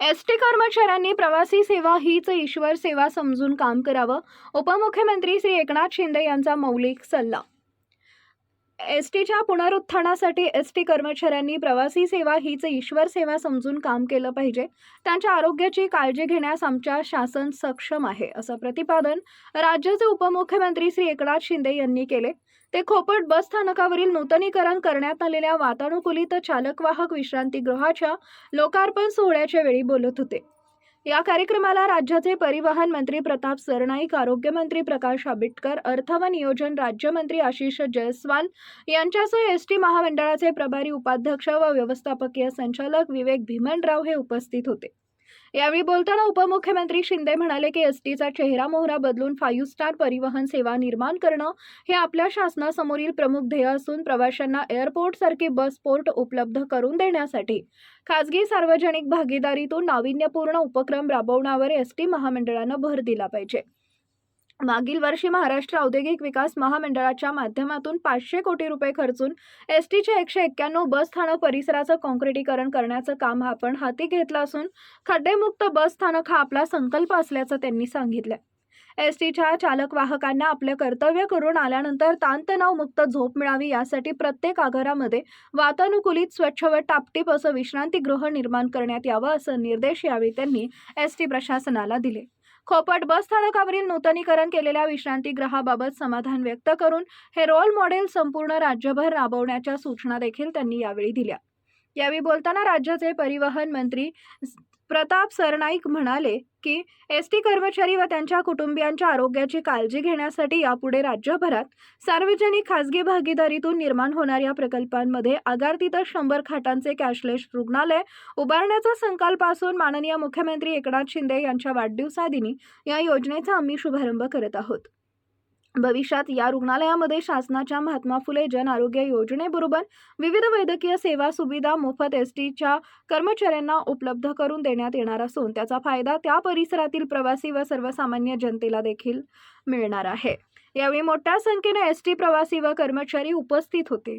S T कर्मचाऱ्यांनी प्रवासी सेवा हीच ईश्वर सेवा समजून काम करावं. उपमुख्यमंत्री श्री एकनाथ शिंदे यांचा मौलिक सल्ला. एस टीच्या पुनरुत्थानासाठी एस टी कर्मचाऱ्यांनी प्रवासी सेवा हीच ईश्वर सेवा समजून काम केलं पाहिजे. त्यांच्या आरोग्याची काळजी घेण्यास आमच्या शासन सक्षम आहे असं प्रतिपादन राज्याचे उपमुख्यमंत्री श्री एकनाथ शिंदे यांनी केले. ते खोपट बस स्थानकावरील नूतनीकरण करण्यात आलेल्या वातानुकूलित चालकवाहक विश्रांतीगृहाच्या लोकार्पण सोहळ्याच्या वेळी बोलत होते. या कार्यक्रमाला राज्याचे परिवहन मंत्री प्रताप सरनाईक आरोग्यमंत्री प्रकाश आंबेडकर अर्थ व नियोजन राज्यमंत्री आशिष जयस्वाल यांच्यासह एस टी महामंडळाचे प्रभारी उपाध्यक्ष व व्यवस्थापकीय संचालक विवेक भीमनराव हे उपस्थित होते. यावेळी बोलताना उपमुख्यमंत्री शिंदे म्हणाले की एस टीचा चेहरा मोहरा बदलून फाईव्ह स्टार परिवहन सेवा निर्माण करणं हे आपल्या शासनासमोरील प्रमुख ध्येय असून प्रवाशांना एअरपोर्ट सारखी बस पोर्ट उपलब्ध करून देण्यासाठी. खासगी सार्वजनिक भागीदारीतून नाविन्यपूर्ण उपक्रम राबवण्यावर एस टी महामंडळानं भर दिला पाहिजे. मागील वर्षी महाराष्ट्र औद्योगिक विकास महामंडळाच्या माध्यमातून पाचशे कोटी रुपये खर्चून एस टीच्या एकशे एक्क्याण्णव बस स्थानक परिसराचं काँक्रिटीकरण करण्याचं काम आपण हाती घेतलं असून खड्डेमुक्त बस स्थानक हा आपला संकल्प असल्याचं त्यांनी सांगितलं. एस टीच्या चालक वाहकांना आपले कर्तव्य करून आल्यानंतर ताणतणावमुक्त झोप मिळावी यासाठी प्रत्येक आगारामध्ये वातानुकूलित स्वच्छ व टापटीप असं विश्रांतीगृह निर्माण करण्यात यावं असं निर्देश यावेळी त्यांनी एस टी प्रशासनाला दिले. खोपट बस स्थानकावरील नूतनीकरण केलेल्या विश्रांतीगृहाबाबत समाधान व्यक्त करून हे रोल मॉडेल संपूर्ण राज्यभर राबवण्याच्या सूचना देखील त्यांनी यावेळी दिल्या. यावेळी बोलताना राज्याचे परिवहन मंत्री प्रताप सरनाईक म्हणाले की एस टी कर्मचारी व त्यांच्या कुटुंबियांच्या आरोग्याची काळजी घेण्यासाठी यापुढे राज्यभरात सार्वजनिक खासगी भागीदारीतून निर्माण होणाऱ्या प्रकल्पांमध्ये आगार तिथं शंभर खाटांचे कॅशलेस रुग्णालय उभारण्याचा संकल्प असून माननीय मुख्यमंत्री एकनाथ शिंदे यांच्या वाढदिवसादिनी या योजनेचा आम्ही शुभारंभ करत आहोत. भविष्यात या रुग्णालयामध्ये शासनाच्या महात्मा फुले जन आरोग्य योजनेबरोबर विविध वैद्यकीय सेवा सुविधा मोफत एस टीच्या कर्मचाऱ्यांना उपलब्ध करून देण्यात येणार असून त्याचा फायदा त्या परिसरातील प्रवासी व सर्वसामान्य जनतेला देखील मिळणार आहे. यावेळी मोठ्या संख्येने एस टी प्रवासी व कर्मचारी उपस्थित होते.